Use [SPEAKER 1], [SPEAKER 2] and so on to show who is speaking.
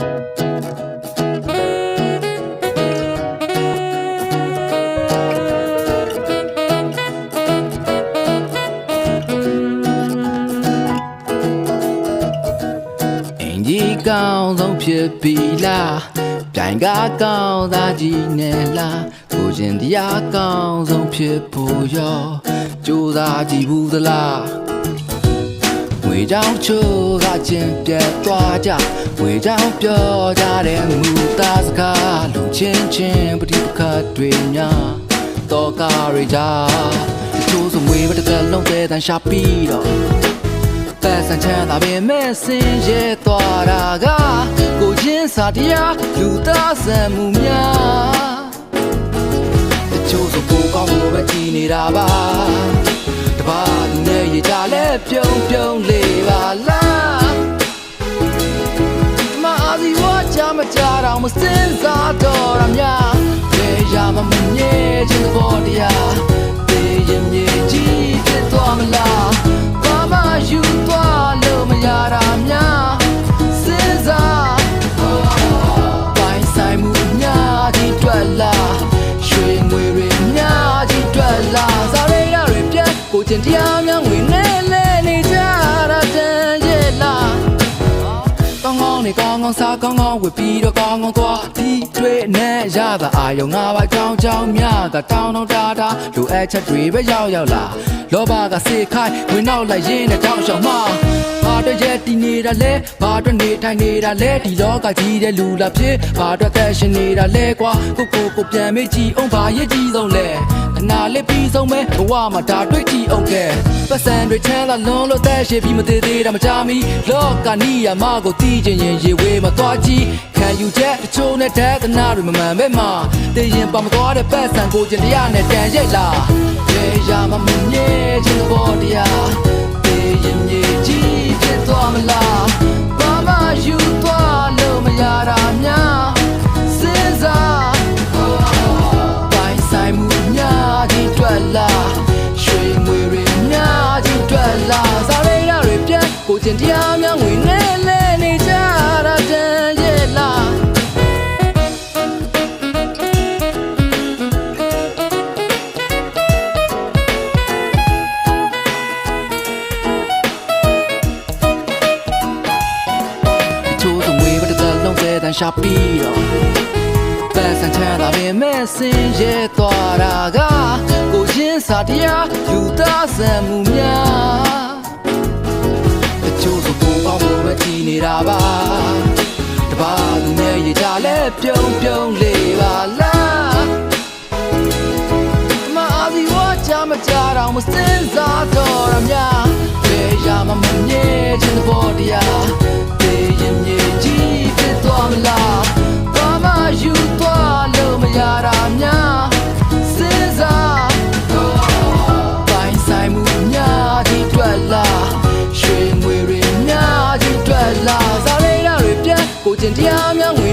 [SPEAKER 1] အင်ကြီးကောင်းဆုံးဖြစ်ပြီလားပြိုင်ကားကောင်းသားကြီးနဲ့လားကိုချင်းတရားကောင်းဆုံးဖြစ်ဖို့ရောကြိုးစားကြည့်ဘူးသလား ငွေကြောင်ချိုးကချင်းပြတ်သွားကြငွေကြောင်ပြောကြတဲ့မူသားစကားလူချင်းချင်းပဋိပက္ခတွေများတော့ကားရကြတချို့ဆိုငွေမတစ်သက်လုံးတဲ့တန်ရှာပြီးတော့ပတ်စံချမ်းသာပင်မဲ့စင်ရဲသွားတာကကိုချင်းစာတရားလူသားဆန်မှုများတချို့ဆိုကိုကောင်းလို့ပဲကြည်နေတာပါတပါသူနဲ့ရကြလဲပြုံး မစင်စားတော့ရများလေရမမမြဲခြင်းသဘောတရားတေးရင်မြေကြီးဖြစ်သွားမလားဘာမှယူသွားလို့မရတာများစဉ်းစားပိုင်းဆိုင်မှုများကြီးတွက်လာရွှေငွေတွေများကြီးတွက်လာစားရရတွေပြတ်ကိုကျင်တရားများ င်းနေကောင်းကောင်းစားကောင်းကောင်းဝတ်ပြီးတော့ကောင်းကောင်းသွားဒီတွေနဲ့ရတာအာယုံငါးပါးကြောင်းကြောင်းများတာတောင်းတောင်းတာတာလူအပ်ချက်တွေပဲရောက်ရောက်လာလောဘကစေခိုင်းဝင်နောက်လိုက်ရင်းနဲ့တောင်းရှောင်မဘာတော့ရဲ့တည်နေတာလဲဘာတော့နေထိုင်နေတာလဲဒီလောကကြီးတဲ့လူလာဖြစ်ဘာတော့သက်ရှင်နေတာလဲကွာကိုကိုကိုပြန်မေးကြည့်အောင်ဘာရဲ့ကြီးဆုံးလဲ အနာလေးပြီးဆုံးမဲဘဝမှာဒါတွေ့ကြည့်အောင်ကဲပတ်စံတွေချမ်းသာလွန်လို့သက်ရှိပြီးမသေးသေးတာမကြမီလောကနီးရမကိုတီးချင်ရင်ရေဝေးမသွားကြည့်ခံယူချက်တချို့နဲ့တဲ့သနာတွေမမှန်ပဲမှာတည်ရင်ပါမသွားတဲ့ပတ်စံကိုကျင်တရားနဲ့တန်ရိတ်လာရေရမမမြဲခြင်းသဘောတရား ပြတ်ကိုကျင်တရားများငွေနဲ့လဲနေကြတာတန်ရဲ့လားချိုးစငွေပတသက်လုံးတဲ့တန်ရှာပြီးတော့ပတ်စံချမ်းသာပင်မဲ့စင်ရဲသွားတာကကိုချင်းစာတရားလူသားဆန်မှုများ နေတာပါတပါသူနဲ့ရကြလဲပြုံးပြုံးလေးပါလားမအားစီဝါချမကြတော့မစင်စားတော့ရများဘယ်ရမမမြဲခြင်းသဘောတရား ကျင်တရားများငွေ